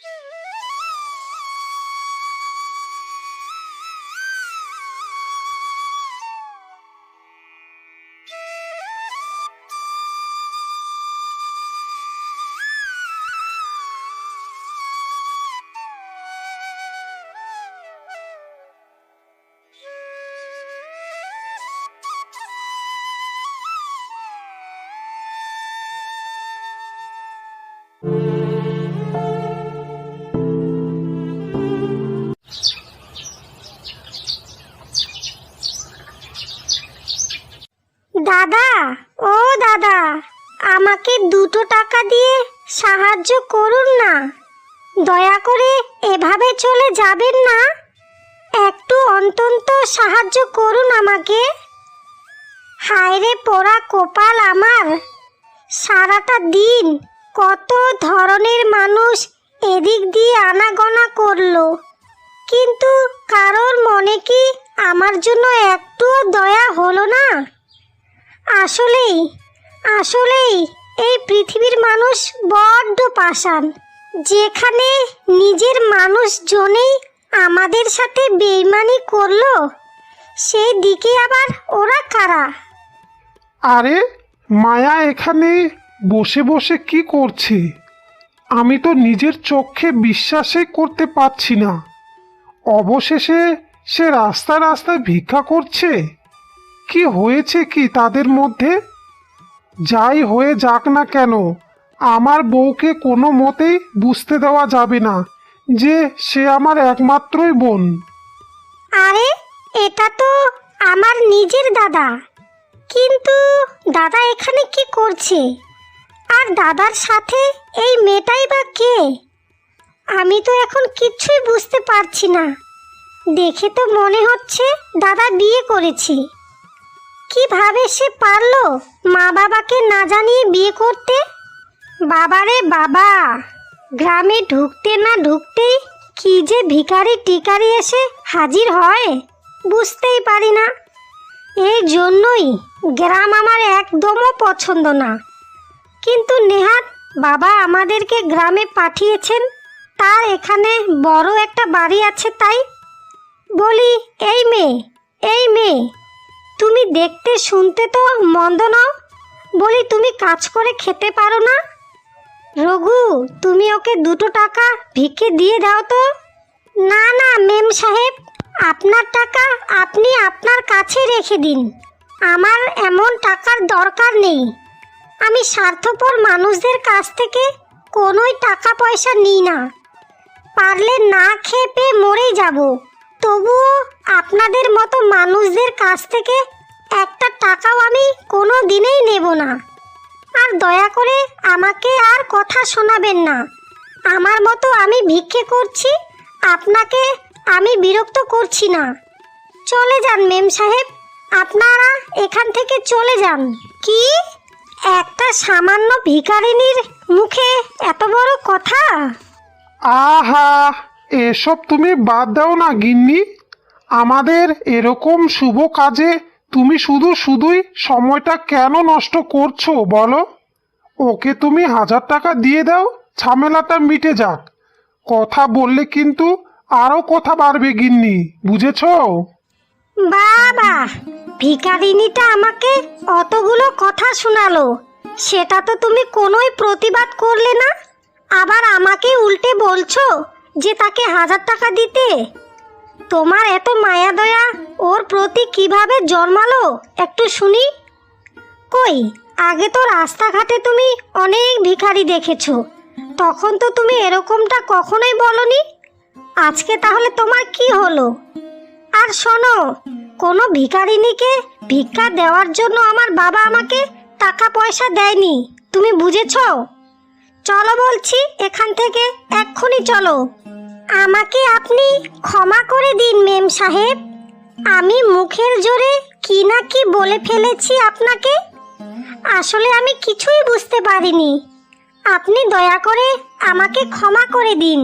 Yeah. দাদা, আমাকে দুটো টাকা দিয়ে সাহায্য করুন না। দয়া করে এভাবে চলে যাবেন না। একটু অন্তন্ত সাহায্য করুন আমাকে। হায়রে পোড়া কপাল আমার। সারাটা দিন কত ধরনের মানুষ এদিক দিয়ে আনাগোনা করল। কিন্তু কারোর মনে কি আমার জন্য একটুও দয়া হলো না? আসলেই আসলেই এই পৃথিবীর মানুষ বড্ড পাষাণ। যেখানে নিজের মানুষজনেই আমাদের সাথে বেইমানি করল সেই দিকে আবার ওরা কারা? আরে, মায়া এখানে বসে বসে কি করছে? আমি তো নিজের চোখে বিশ্বাসই করতে পারছি না। অবশেষে সে রাস্তা রাস্তায় ভিক্ষা করছে? কি হয়েছে কি তাদের মধ্যে? যাই হয়ে যাক না কেন, আমার বউকে কোনো মতেই বুঝতে দেওয়া যাবে না যে সে আমার একমাত্রই বোন। আরে, এটা তো আমার নিজের দাদা। কিন্তু দাদা এখানে কি করছে? আর দাদার সাথে এই মেয়েটাই বা কে? আমি তো এখন কিচ্ছুই বুঝতে পারছি না। দেখে তো মনে হচ্ছে দাদা বিয়ে করেছে। কীভাবে সে পারল মা বাবাকে না জানিয়ে বিয়ে করতে? বাবারে বাবা, গ্রামে ঢুকতে না ঢুকতেই কি যে ভিখারি টিকারি এসে হাজির হয় বুঝতেই পারি না। এই জন্যই গ্রাম আমার একদমও পছন্দ না। কিন্তু নেহাত বাবা আমাদেরকে গ্রামে পাঠিয়েছেন, তার এখানে বড় একটা বাড়ি আছে তাই। বলি, এই মেয়ে এই মেয়ে তুমি দেখতে শুনতে তো মন্দ নও। বলি তুমি কাজ করে খেতে পারো না? রঘু, তুমি ওকে দুটো টাকা ভিক্ষে দিয়ে দাও তো। না না, মেম সাহেব, আপনার টাকা আপনি আপনার কাছে রেখে দিন। আমার এমন টাকার দরকার নেই। আমি স্বার্থপর মানুষদের কাছ থেকে কোনোই টাকা পয়সা নিই না। পারলে না খেয়ে পেয়ে মরেই যাব। তবুও আপনাদের মতো মানুষদের কাছ থেকে একটা টাকাও আমি কোনো দিনেই নেব না। আর দয়া করে আমাকে আর কথা শোনাবেন না। আমার মতো আমি ভিক্ষে করছি, আপনাকে আমি বিরক্ত করছি না। চলে যান মেম সাহেব, আপনারা এখান থেকে চলে যান। কি? একটা সামান্য ভিখারিনীর মুখে এত বড় কথা? আহা! এসব তুমি বাদ দাও না, গিন্নি। আমাদের এরকম শুভ কাজে তুমি শুধু শুধুই সময়টা কেন নষ্ট করছ, বলো? ওকে তুমি হাজার টাকা দিয়ে দাও, ঝামেলাটা মিটে যাক। কথা বললে কিন্তু আরও কথা বাড়বে, গিন্নি, বুঝেছ? বাবা ভিখারিনীটা আমাকে অতগুলো কথা শোনালো। সেটা তো তুমি কোনোই প্রতিবাদ করলে না? আবার আমাকে উল্টে বলছো? যে তাকে হাজার টাকা দিতে? তোমার এত মায়া দয়া, ওর প্রতি কীভাবে জন্মালো? একটু শুনি। কই, আগে তো রাস্তাঘাটে তুমি অনেক ভিখারি দেখেছ। তখন তো তুমি এরকমটা কখনোই বলনি? আজকে তাহলে তোমার কি হলো? আর শোনো, কোনো ভিখারিনীকে ভিক্ষা দেওয়ার জন্য আমার বাবা আমাকে টাকা পয়সা দেয়নি। তুমি বুঝেছ? চলো বলছি, এখান থেকে এক্ষুনি চলো। আমাকে আপনি ক্ষমা করে দিন, মেম সাহেব। আমি মুখের জোরে কি না কি বলে ফেলেছি আপনাকে। আসলে আমি কিছুই বুঝতে পারিনি। আপনি দয়া করে আমাকে ক্ষমা করে দিন।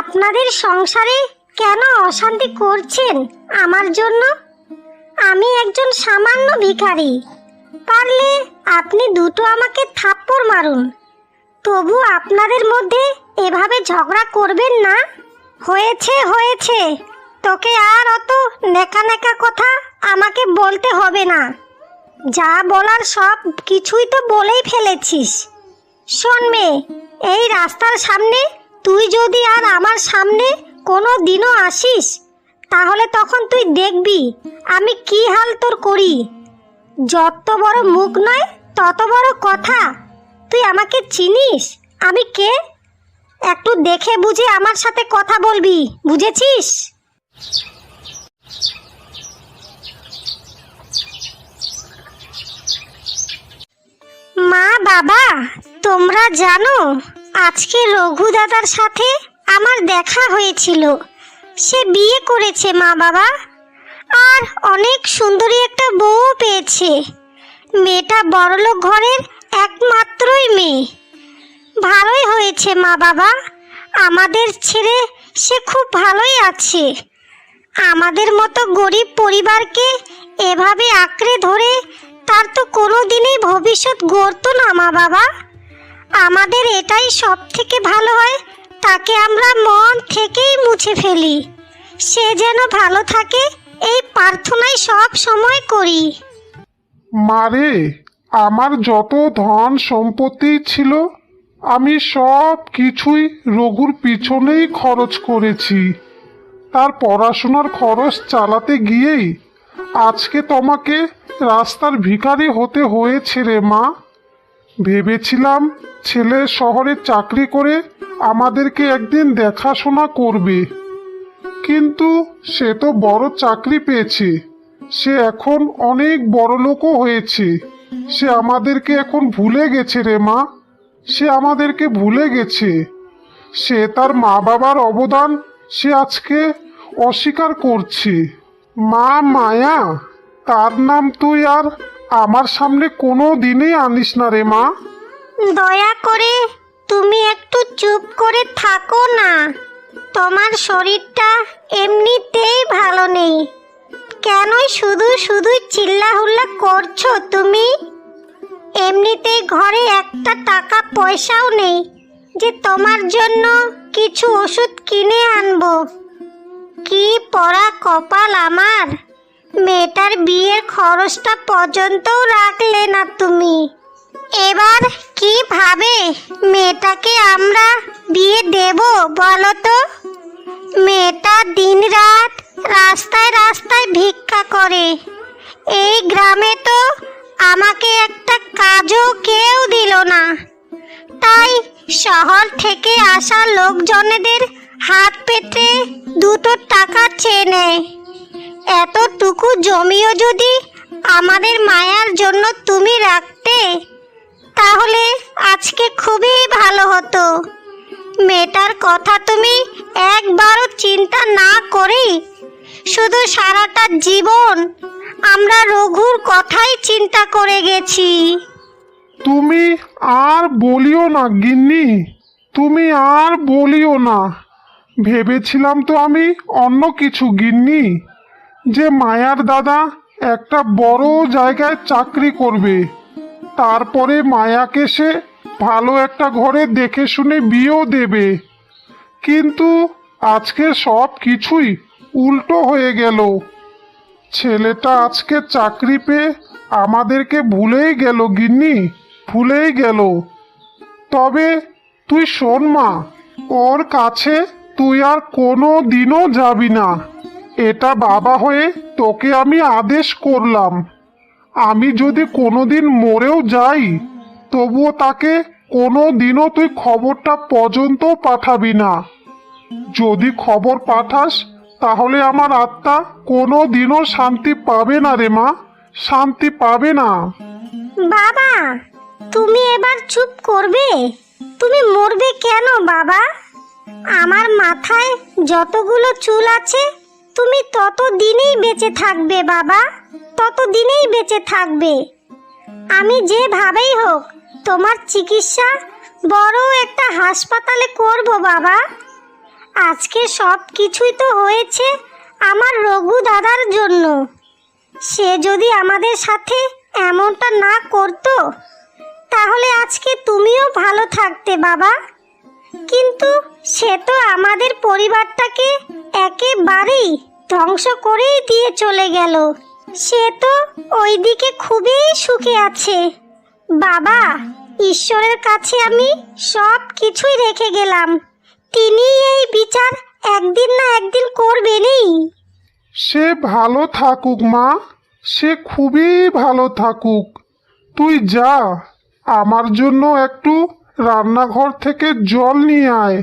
আপনাদের সংসারে কেন অশান্তি করছেন আমার জন্য? আমি একজন সামান্য ভিখারি। পারলে আপনি দুটো আমাকে থাপ্পড় মারুন। তবু আপনাদের মধ্যে এভাবে ঝগড়া করবেন না। হয়েছে হয়েছে। তোকে আর অত নেকা নেকা কথা আমাকে বলতে হবে না। যা বলার সব কিছুই তো বলেই ফেলেছিস। শোন মেয়ে, এই রাস্তার সামনে তুই যদি আর আমার সামনে কোনো দিনও আসিস, তাহলে তখন তুই দেখবি আমি কি হাল তোর করি। যত বড় মুখ নয়, তত বড় কথা তুই আমাকে চিনিস? আমি কে? একটু দেখে বুঝে আমার সাথে কথা বলবি, বুঝেছিস? মা, বাবা, তোমরা জানো, আজকে রঘু দাদার সাথে আমার দেখা হয়েছিল। সে বিয়ে করেছে, মা বাবা। আর অনেক সুন্দরী একটা বউ পেয়েছে। মেয়েটা বড়লোক ঘরের একমাত্রই মেয়ে। ভালোই হয়েছে, মা বাবা। আমাদের ছেড়ে সে খুব ভালোই আছে। আমাদের মতো গরিব পরিবারকে এভাবে আঁকড়ে ধরে তার তো কোনো দিনই ভবিষ্যৎ গড়তো না, মা বাবা। আমাদের এটাই সব থেকে ভালো হয়, তাকে আমরা মন থেকেই মুছে ফেলি। সে যেন ভালো থাকে, এই প্রার্থনাই সব সময় করি। মারে আমার যত ধন সম্পত্তি ছিল, আমি সব কিছুই রঘুর পিছনেই খরচ করেছি। তার পড়াশোনার খরচ চালাতে গিয়েই আজকে তোমাকে রাস্তার ভিখারি হতে হয়েছে রে মা। ভেবেছিলাম ছেলে শহরে চাকরি করে আমাদেরকে একদিন দেখাশোনা করবে। কিন্তু সে তো বড় চাকরি পেয়েছে, সে এখন অনেক বড় লোকও হয়েছে। সে আমাদেরকে এখন ভুলে গেছে রে মা। সে আমাদেরকে ভুলে গেছে। সে তার মা বাবার অবদান সে আজকে অস্বীকার করছে। মা মায়া, তার নাম তুই আর আমার সামনে কোনো দিনই আনিস না রে মা। দয়া করে তুমি একটু চুপ করে থাকো না। তোমার শরীরটা এমনিতেই ভালো নেই। কেনই শুধু শুধু চিল্লাহুল্লা করছ তুমি? এমনিতেই ঘরে একটা টাকা পয়সাও নেই, যে তোমার জন্য কিছু ওষুধ কিনে আনব। কি পড়া কপাল আমার? মেয়েটার বিয়ের খরচটা পর্যন্তও রাখলে না তুমি। এবার কীভাবে মেয়েটাকে আমরা বিয়ে দেব বলো তো? আসা লোকজনেদের হাত পেতে দুটো টাকা চেয়ে নেয়। এতটুকু জমিও যদি আমাদের মায়ার জন্য তুমি রাখতে, তাহলে আজকে খুবই ভালো হতো। মেয়েটার কথা তুমি একবারও চিন্তা না করেই শুধু সারাটা জীবন আমরা রঘুর কথাই চিন্তা করে গেছি। তুমি আর বলিও না, গিন্নি। তুমি আর বলিও না। ভেবেছিলাম তো আমি অন্য কিছু, গিন্নি, যে মায়ার দাদা একটা বড় জায়গায় চাকরি করবে। তারপরে মায়াকে সে ভালো একটা ঘরে দেখে শুনে বিয়েও দেবে। কিন্তু আজকে সব কিছুই উল্টো হয়ে গেল। ছেলেটা আজকে চাকরি পেয়ে আমাদেরকে ভুলেই গেল, গিন্নি, ভুলেই গেল। তবে তুই শোন মা, ওর কাছে তুই আর কোনো দিনও যাবি না। এটা বাবা হয়ে তোকে আমি আদেশ করলাম। আমি যদি কোনোদিন মরেও যাই, তবুও তাকে কোনো দিনও তুই খবরটা পর্যন্ত পাঠাবি না। যদি খবর পাঠাস, তাহলে আমার আত্মা কোনো দিনও শান্তি পাবে না রে মা, শান্তি পাবে না। বাবা, তুমি এবার চুপ করবে? তুমি মরবে কেন, বাবা? আমার মাথায় যতগুলো চুল আছে, তুমি তত দিনেই বেঁচে থাকবে, বাবা। তত দিনেই বেঁচে থাকবে। আমি যেভাবেই হোক, তোমার চিকিৎসা বড় একটা হাসপাতালে করব, বাবা। আজকে সব কিছুই তো হয়েছে আমার রঘু দাদার জন্য। সে যদি আমাদের সাথে এমনটা না করতো তাহলে আজকে তুমিও ভালো থাকতে, বাবা। কিন্তু সে তো আমাদের পরিবারটাকে একেবারেই ধ্বংস করেই দিয়ে চলে গেল। সে তো ওইদিকে খুবই সুখে আছে। বাবা, ঈশ্বরের কাছে আমি সব কিছুই রেখে গেলাম। তিনি এই বিচার একদিন না একদিন করবেনই। সে ভালো থাকুক, মা। সে খুবই ভালো থাকুক। তুই যা। আমার জন্য একটু রান্নাঘর থেকে জল নিয়ে আয়।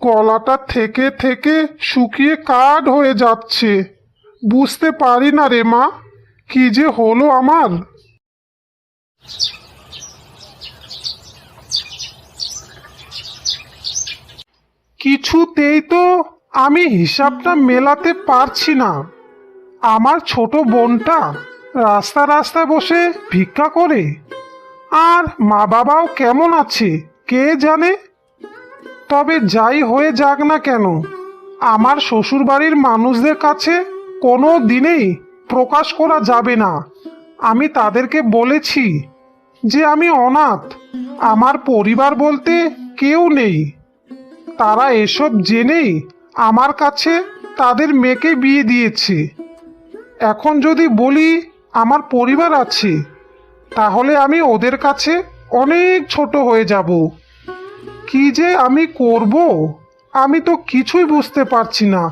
কলাটা থেকে থেকে শুকিয়ে কাঠ হয়ে যাচ্ছে। বুঝতে পারি না রে মা, কি যে হলো আমার? কিছুতেই তো আমি হিসাবটা মেলাতে পারছি না। আমার ছোট বোনটা রাস্তা রাস্তায় বসে ভিক্ষা করে। আর মা বাবাও কেমন আছে, কে জানে? তবে যাই হয়ে যাক না কেন, আমার শ্বশুরবাড়ির মানুষদের কাছে কোনো দিনেই প্রকাশ করা যাবে না। আমি তাদেরকে বলেছি যে আমি অনাথ, আমার পরিবার বলতে কেউ নেই। তারা এসব জেনেই আমার কাছে তাদের মেয়েকে বিয়ে দিয়েছে। এখন যদি বলি আমার পরিবার আছে তাহলে আমি ওদের কাছে অনেক ছোট হয়ে যাব। কি যে আমি করব, আমি তো কিছুই বুঝতে পারছি না,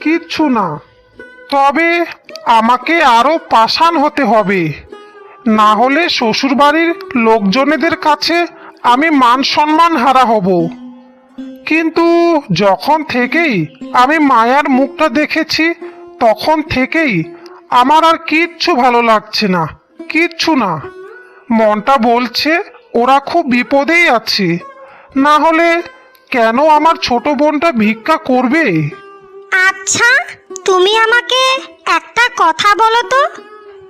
কিচ্ছু না। তবে আমাকে আরও পাষাণ হতে হবে। না হলে শ্বশুরবাড়ির লোকজনেদের কাছে আমি মান সম্মান হারা হব। কিন্তু যখন থেকেই আমি মায়ার মুখটা দেখেছি, তখন থেকেই আমার আর কিচ্ছু ভালো লাগছে না, কিচ্ছু না। মনটা বলছে, ওরা খুব বিপদেই আছে। না হলে কেন আমার ছোট বোনটা ভিক্ষা করবে? আচ্ছা তুমি আমাকে একটা কথা বলো তো।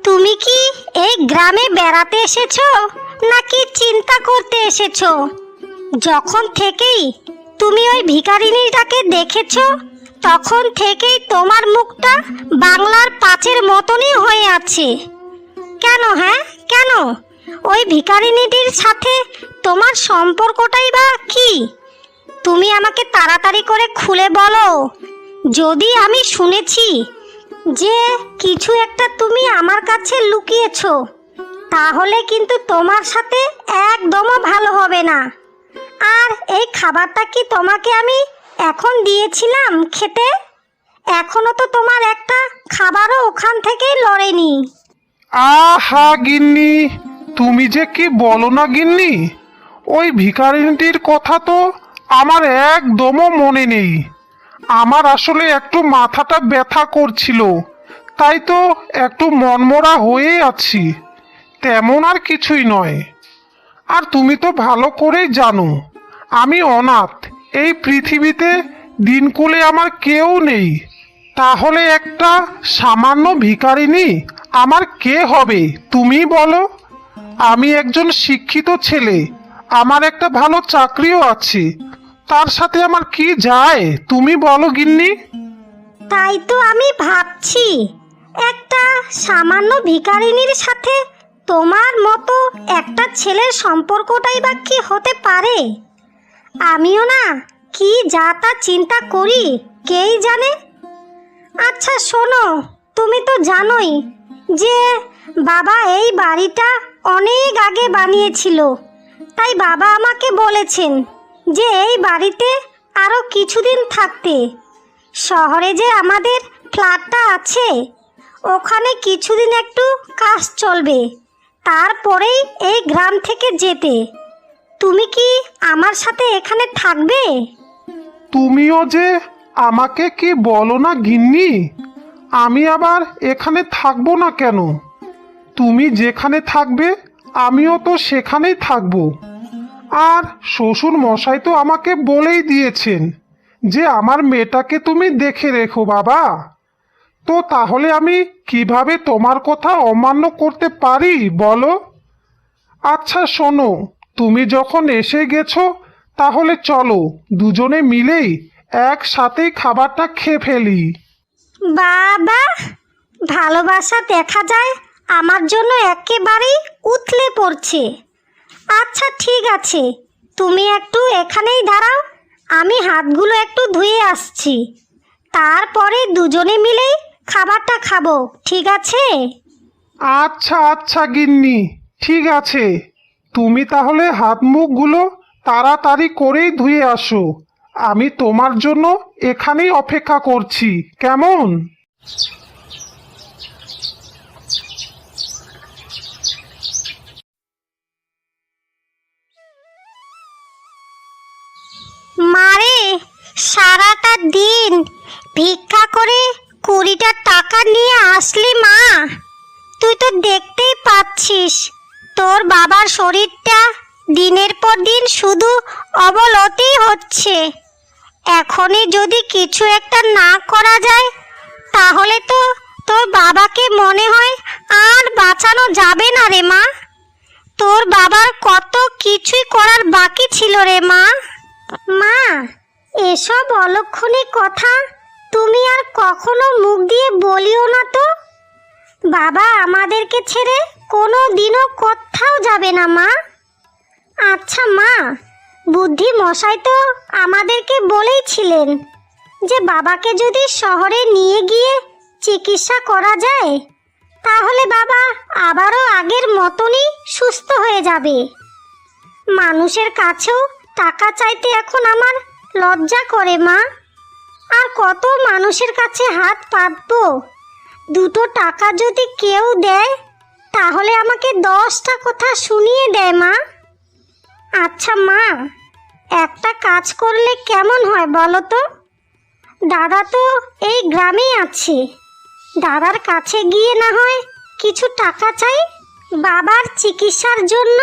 তুমি কি এই গ্রামে বেড়াতে এসেছ, নাকি চিন্তা করতে এসেছ? যখন থেকেই তুমি ওই ভিখারিনীটাকে দেখেছ, তখন থেকেই তোমার মুখটা বাংলার পাঁচের মতনই হয়ে আছে। কেন হ্যাঁ? কেন? ওই ভিখারিনীটির সাথে তোমার সম্পর্কটাই বা কি? তুমি আমাকে তাড়াতাড়ি করে খুলে বলো। যদি আমি শুনেছি যে কিছু একটা তুমি আমার কাছে লুকিয়েছো, তাহলে কিন্তু তোমার সাথে একদমও ভালো হবে না। আর এই খাবারটা কি তোমাকে আমি এখন দিয়েছিলাম খেতে? এখনও তো তোমার একটা খাবারও ওখান থেকেই লড়েনি। আহা গিন্নি তুমি যে কি বলো না গিন্নি? ওই ভিখারিনীটির কথা তো আমার একদমও মনে নেই। আমার আসলে একটু মাথাটা ব্যথা করছিল, তাই তো একটু মনমরা হয়ে আছি। তেমন আর কিছুই নয়। আর তুমি তো ভালো করেই জানো, আমি অনাথ, এই পৃথিবীতে দিনকুলে আমার কেউ নেই। তাহলে একটা সামান্য ভিখারিনী আমার কে হবে তুমি বলো? আমি একজন শিক্ষিত ছেলে, আমার একটা ভালো চাকরিও আছে। তার সাথে আমার কি যায়, তুমি বলো গিন্নি। তাই তো আমি ভাবছি, একটা সামান্য ভিখারিনীর সাথে তোমার মতো একটা ছেলের সম্পর্কটাই বা কি হতে পারে? আমিও না কি যা তা চিন্তা করি, কেই জানে? আচ্ছা শোনো, তুমি তো জানোই যে বাবা এই বাড়িটা অনেক আগে বানিয়েছিল। তাই বাবা আমাকে বলেছেন যে এই বাড়িতে আরও কিছুদিন থাকতে। শহরে যে আমাদের ফ্ল্যাটটা আছে, ওখানে কিছুদিন একটু কাজ চলবে। তারপরেই এই গ্রাম থেকে যেতে। তুমি কি আমার সাথে এখানে থাকবে? তুমিও যে আমাকে কি বলো না গিন্নি? আমি আবার এখানে থাকব না কেন? তুমি যেখানে থাকবে, আমিও তো সেখানেই থাকব। আর শ্বশুর মশাই তো আমাকে বলেই দিয়েছেন যে আমার মেয়েটাকে তুমি দেখে রেখো, বাবা। তো তাহলে আমি কীভাবে তোমার কথা অমান্য করতে পারি, বলো? আচ্ছা শোনো, তুমি যখন এসে গেছো, তাহলে চলো, দুজনে মিলেই একসাথেই খাবারটা খেয়ে ফেলি। বাবা, ভালোবাসা দেখা যায়? আমার জন্য একেবারেই উথলে পড়ছে। আচ্ছা ঠিক আছে। তুমি একটু এখানেই দাঁড়াও। আমি হাতগুলো একটু ধুয়ে আসছি। তারপরে দুজনে মিলেই খাবারটা খাব, ঠিক আছে? আচ্ছা আচ্ছা গিন্নি, ঠিক আছে। তুমি তাহলে হাত মুখগুলো তাড়াতাড়ি করেই ধুয়ে আসো। আমি তোমার জন্য এখানেই অপেক্ষা করছি। কেমন? মারে, সারাটা দিন ভিক্ষা করে কুড়িটা টাকা নিয়ে আসলি মা। তুই তো দেখতেই পাচ্ছিস, তোর বাবার শরীরটা দিনের পর দিন শুধু অবনতি হচ্ছে। এখনই যদি কিছু একটা না করা যায়, তাহলে তো তোর বাবাকে মনে হয় আর বাঁচানো যাবে না রে মা। তোর বাবার কত কিছুই করার বাকি ছিল রে মা। মা, এসব অলক্ষণী কথা তুমি আর কখনো মুখ দিয়ে বলিও না তো। বাবা আমাদেরকে ছেড়ে কোনো দিনও কোথাও যাবে না মা। আচ্ছা মা বুদ্ধি মশাই তো আমাদেরকে বলেইছিলেন যে বাবাকে যদি শহরে নিয়ে গিয়ে চিকিৎসা করা যায়, তাহলে বাবা আবারও আগের মতনই সুস্থ হয়ে যাবে। মানুষের কাছেও টাকা চাইতে এখন আমার লজ্জা করে, মা। আর কত মানুষের কাছে হাত পাতবো? দুটো টাকা যদি কেউ দেয়, তাহলে আমাকে দশটা কথা শুনিয়ে দেয়, মা। আচ্ছা মা, একটা কাজ করলে কেমন হয় বলো তো? দাদা তো এই গ্রামেই আছে। দাদার কাছে গিয়ে না হয় কিছু টাকা চাই? বাবার চিকিৎসার জন্য?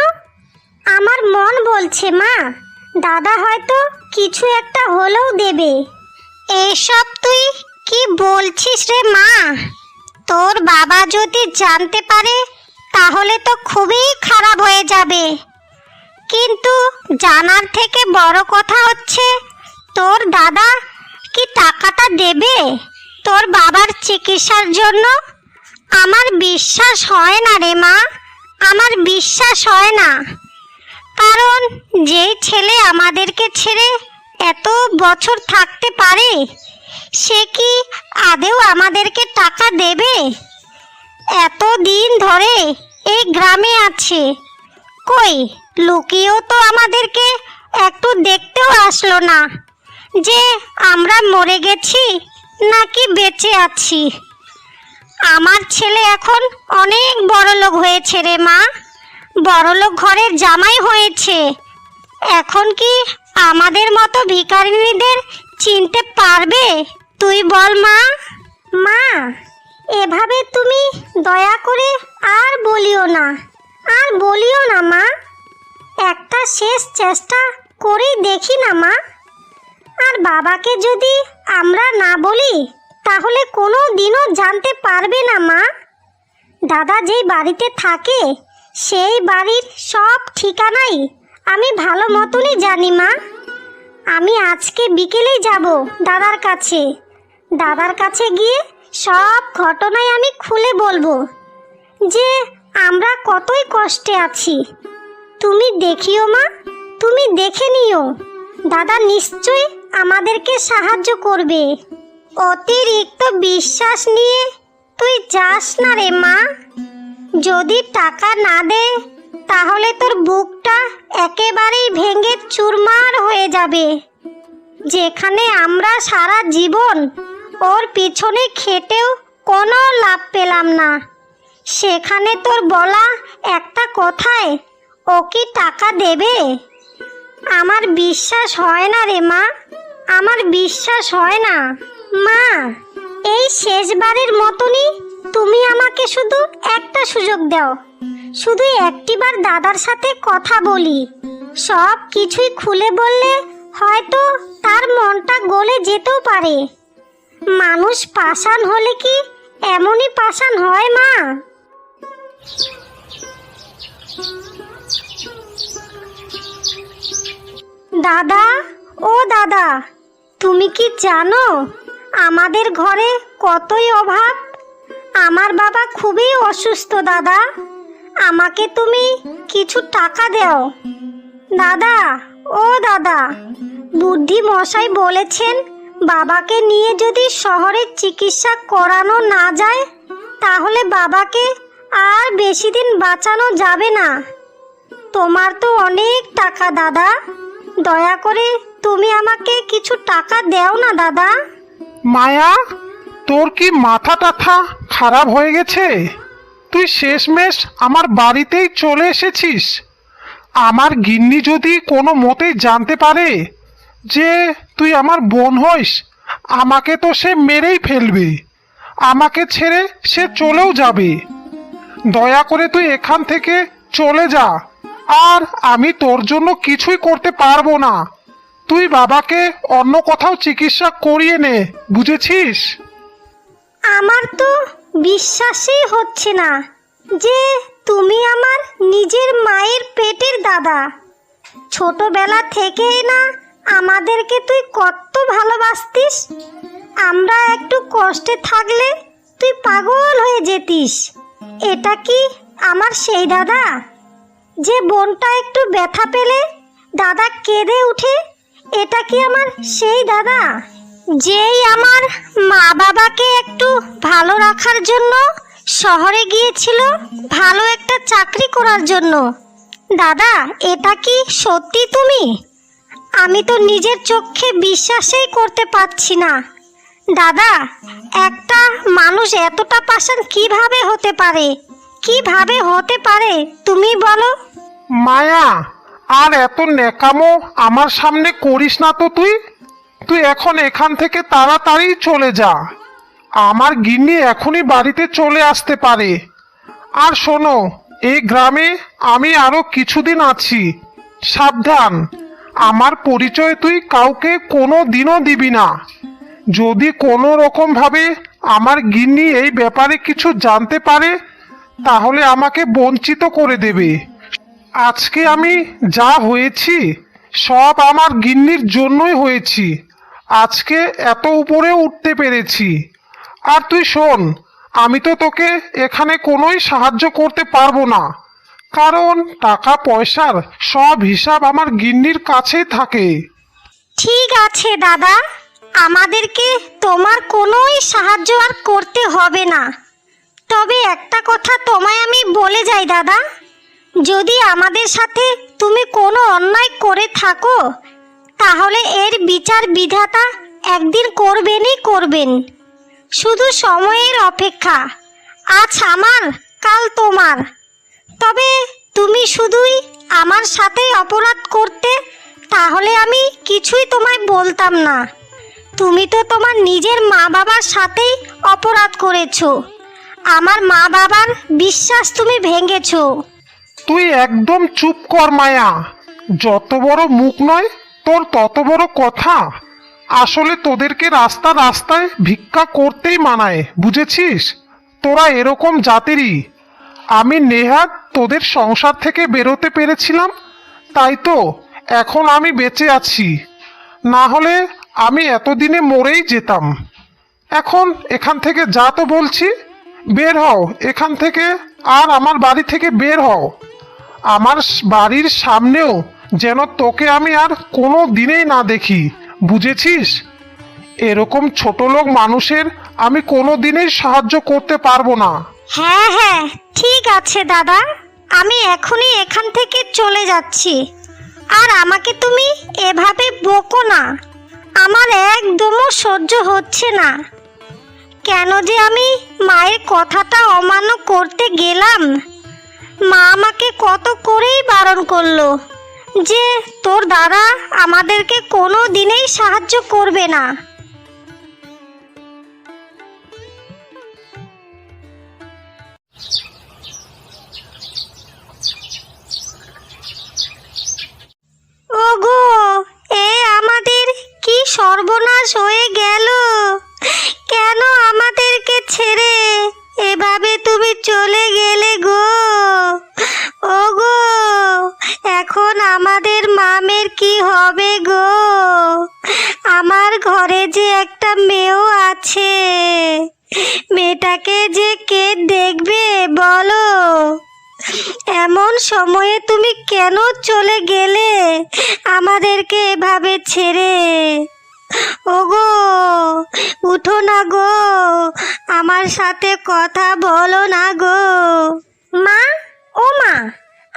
আমার মন বলছে, মা। দাদা হয়তো কিছু একটা হলেও দেবে। এসব তুই কি বলছিস রে মা? তোর বাবা যদি জানতে পারে, তাহলে তো খুবই খারাপ হয়ে যাবে। কিন্তু জানার থেকে বড় কথা হচ্ছে, তোর দাদা কি টাকাটা দেবে? তোর বাবার চিকিৎসার জন্য? আমার বিশ্বাস হয় না রে মা। আমার বিশ্বাস হয় না। কারণ যেই ছেলে আমাদেরকে ছেড়ে এত বছর থাকতে পারে, সে কি আদেও আমাদেরকে টাকা দেবে? এত দিন ধরে এই গ্রামে আছে। কই, লুকিয়েও তো আমাদেরকে একটু দেখতেও আসলো না যে আমরা মরে গেছি নাকি বেঁচে আছি। আমার ছেলে এখন অনেক বড় লোক হয়েছে রে মা। বড়লোক ঘরের জামাই হয়েছে। এখন কি আমাদের মতো ভিখারিনীদের চিনতে পারবে? তুই বল মা। মা, এভাবে তুমি দয়া করে আর বলিও না, আর বলিও না মা। একটা শেষ চেষ্টা করেই দেখি না মা। আর বাবাকে যদি আমরা না বলি, তাহলে কোনো দিনও জানতে পারবে না মা। দাদা যেই বাড়িতে থাকে সেই বাড়ির সব ঠিকানাই আমি ভালো মতনই জানি, মা। আমি আজকে বিকেলেই যাব দাদার কাছে। দাদার কাছে গিয়ে সব ঘটনাই আমি খুলে বলব যে আমরা কতই কষ্টে আছি। তুমি দেখিও, মা, তুমি দেখে নিও। দাদা নিশ্চয়ই আমাদেরকে সাহায্য করবে। অতিরিক্ত বিশ্বাস নিয়ে তুই যাস না রে, মা। যদি টাকা না দে তাহলে তোর বুকটা একেবারেই ভেঙে চুরমার হয়ে যাবে। যেখানে আমরা সারা জীবন ওর পিছনে খেটেও কোনো লাভ পেলাম না। সেখানে তোর বলা একটা কথায়, ও কি টাকা দেবে? আমার বিশ্বাস হয় না রে মা, আমার বিশ্বাস হয় না। মা, এই শেষবারের মতনই তুমি আমাকে শুধু একটা সুযোগ দাও। শুধু একটিবার দাদার সাথে কথা বলি। সব কিছুই খুলে বললে হয়তো তার মনটা গলে যেতেও পারে। মানুষ পাষাণ হলে কি এমনই পাষাণ হয়, মা? দাদা, ও দাদা, তুমি কি জানো আমাদের ঘরে কতই অভাব? আমার বাবা খুবই অসুস্থ, দাদা। আমাকে তুমি কিছু টাকা দাও। দাদা, ও দাদা বুদ্ধি মশাই বলেছেন, বাবাকে নিয়ে যদি শহরে চিকিৎসা করানো না যায়, তাহলে বাবাকে আর বেশি দিন বাঁচানো যাবে না। তোমার তো অনেক টাকা, দাদা। দয়া করে তুমি আমাকে কিছু টাকা দাও না, দাদা। মায়া তোর কি মাথা টাথা খারাপ হয়ে গেছে? তুই শেষমেশ আমার বাড়িতেই চলে এসেছিস। আমার গিন্নি যদি কোনো মতেই জানতে পারে যে তুই আমার বোন হইস, আমাকে তো সে মেরেই ফেলবে। আমাকে ছেড়ে সে চলেও যাবে। দয়া করে তুই এখান থেকে চলে যা। আর আমি তোর জন্য কিছুই করতে পারব না। তুই বাবাকে অন্য কোথাও চিকিৎসা করিয়ে নে, বুঝেছিস? আমার তো বিশ্বাসই হচ্ছে না যে তুমি আমার নিজের মায়ের পেটের দাদা। ছোটবেলা থেকেই না আমাদেরকে তুই কত ভালোবাসতিস। আমরা একটু কষ্টে থাকলে তুই পাগল হয়ে যেতিস। এটা কি আমার সেই দাদা? যে বোনটা একটু ব্যথা পেলে দাদা কেঁদে উঠে, এটা কি আমার সেই দাদা? যেই আমার মা বাবাকে একটু ভালো রাখার জন্য শহরে গিয়েছিল, ভালো একটা চাকরি করার জন্য। দাদা, এটা কি সত্যি তুমি? আমি তো নিজের চোখে বিশ্বাসই করতে পারছি না। দাদা, একটা মানুষ এতটা পাষাণ কীভাবে হতে পারে? কীভাবে হতে পারে, তুমি বলো। মায়া, আর এত নেকামো আমার সামনে করিস না তো তুই? তুই এখন এখান থেকে তাড়াতাড়ি চলে যা। আমার গিন্নি এখনই বাড়িতে চলে আসতে পারে। আর শোনো, এই গ্রামে আমি আরও কিছুদিন আছি। সাবধান, আমার পরিচয় তুই কাউকে কোনো দিনও দিবি না। যদি কোনো রকম ভাবে আমার গিন্নি এই ব্যাপারে কিছু জানতে পারে, তাহলে আমাকে বঞ্চিত করে দেবে। আজকে আমি যা হয়েছি, সব আমার গিন্নির জন্যই হয়েছি। আজকে এত উপরে উঠতে পেরেছি। আর তুই শোন, আমি তো তোকে এখানে কোনোই সাহায্য করতে পারব না। কারণ টাকা, পয়সার সব হিসাব আমার গিন্নির কাছেই থাকে। ঠিক আছে দাদা, আমাদেরকে তোমার কোনোই সাহায্য আর করতে হবে না। তবে একটা কথা তোমায় আমি বলে যাই দাদা, যদি আমাদের সাথে তুমি কোনো অন্যায় করে থাকো তাহলে এর বিচার বিধাতা একদিন করবেনই করবেন। শুধু সময়ের অপেক্ষা। আজ আমার, কাল তোমার। তবে তুমি শুধুই আমার সাথে অপরাধ করতে, তাহলে আমি কিছুই তোমায় বলতাম না। তুমি তো তোমার নিজের মা বাবার সাথেই অপরাধ করেছ। আমার মা বাবার বিশ্বাস তুমি ভেঙেছো। তুই একদম চুপ কর মায়া। যত বড় মুখ নয় তোর তত বড় কথা? আসলে তোদেরকে রাস্তা রাস্তায় ভিক্ষা করতেই মানায়, বুঝেছিস? তোরা এরকম জাতেরই। আমি নেহাত তোদের সংসার থেকে বেরোতে পেরেছিলাম, তাই তো এখন আমি বেঁচে আছি। না হলে আমি এতদিনে মরেই যেতাম। এখন এখান থেকে যা তো বলছি, বের হও, এখান থেকে আর আমার বাড়ি থেকে বের হও। আমার বাড়ির সামনেও যেন তোকে আমি আর কোনো দিনেই না দেখি, বুঝেছিস? এরকম ছোট লোক মানুষের আমি কোনো দিনেই সাহায্য করতে পারব না। হ্যাঁ হ্যাঁ ঠিক আছে দাদা। আমি এখনই এখান থেকে চলে যাচ্ছি। আর আমাকে তুমি এভাবে বকো না। আমার একদমও সহ্য হচ্ছে না। কেন যে আমি মায়ের কথাটা অমান্য করতে গেলাম। মা আমাকে কত করেই বারণ করল। যে তোর দাদা আমাদেরকে কোনো দিনেই সাহায্য করবে না।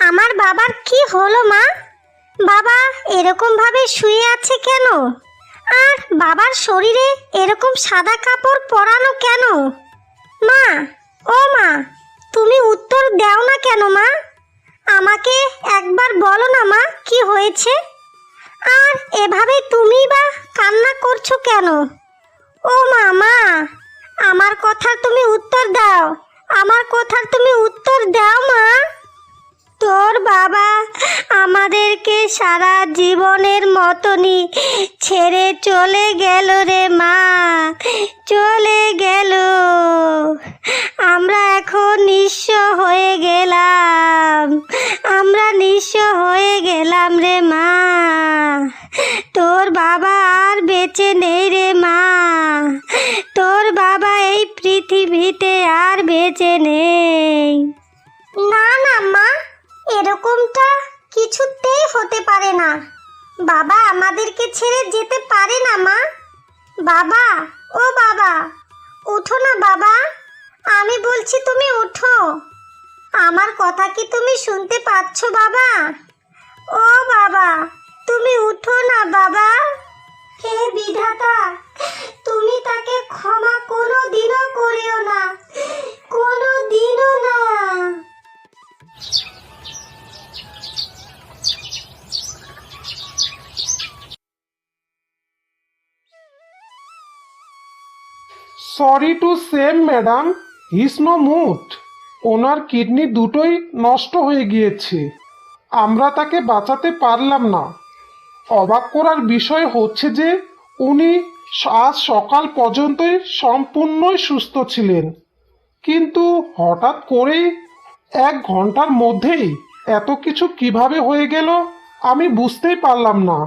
আমার বাবার কি হলো, মা? বাবা এরকম ভাবে শুয়ে আছে কেন? আর বাবার শরীরে এরকম সাদা কাপড় পরানো কেন? মা, ও মা, তুমি উত্তর দাও না কেন, মা? আমাকে একবার বলো না, মা, কি হয়েছে? আর এভাবে তুমি বা কান্না করছ কেন? ও মা মা, আমার কথার তুমি উত্তর দাও। আমার কথার তুমি উত্তর দাও, মা। তোর বাবা আমাদেরকে সারা জীবনের মতনই ছেড়ে চলে গেল রে মা, চলে গেল। আমরা এখন নিঃস্ব হয়ে গেলাম, আমরা নিঃস্ব হয়ে গেলাম রে মা। তোর বাবা আর বেঁচে নেই রে মা, তোর বাবা এই পৃথিবীতে আর বেঁচে নেই। না এরকমটা কিছুতেই হতে পারে না। বাবা আমাদেরকে ছেড়ে যেতে পারে না, মা। বাবা, ও বাবা, উঠো না বাবা। আমি বলছি তুমি উঠো। আমার কথা কি তুমি শুনতে পাচ্ছ বাবা? ও বাবা, তুমি উঠো না বাবা। হে বিধাতা, তুমি তাকে ক্ষমা কোনো দিনও করিও না। কোনো দিনও না। Sorry to same madam his no owner kidney দুটোই নষ্ট হয়ে গিয়েছে। আমরা তাকে বাঁচাতে পারলাম না। অবাক করার বিষয় হচ্ছে যে, উনি আজ সকাল পর্যন্তই সম্পূর্ণই সুস্থ ছিলেন। কিন্তু হঠাৎ করেই এক ঘণ্টার মধ্যেই এত কিছু কীভাবে হয়ে গেল, আমি বুঝতেই পারলাম না।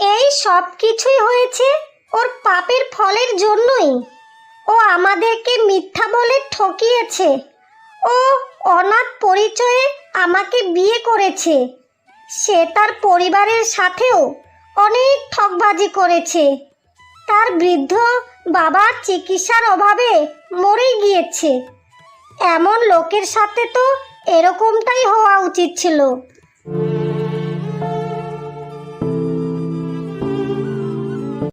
এই সব কিছুই হয়েছে ওর পাপের ফলের জন্যই। ও আমাদেরকে মিথ্যা বলে ঠকিয়েছে। ও অনাথ পরিচয়ে আমাকে বিয়ে করেছে। সে তার পরিবারের সাথেও অনেক ঠকবাজি করেছে। তার বৃদ্ধ বাবার চিকিৎসার অভাবে মরে গিয়েছে। এমন লোকের সাথে তো এরকমটাই হওয়া উচিত ছিল।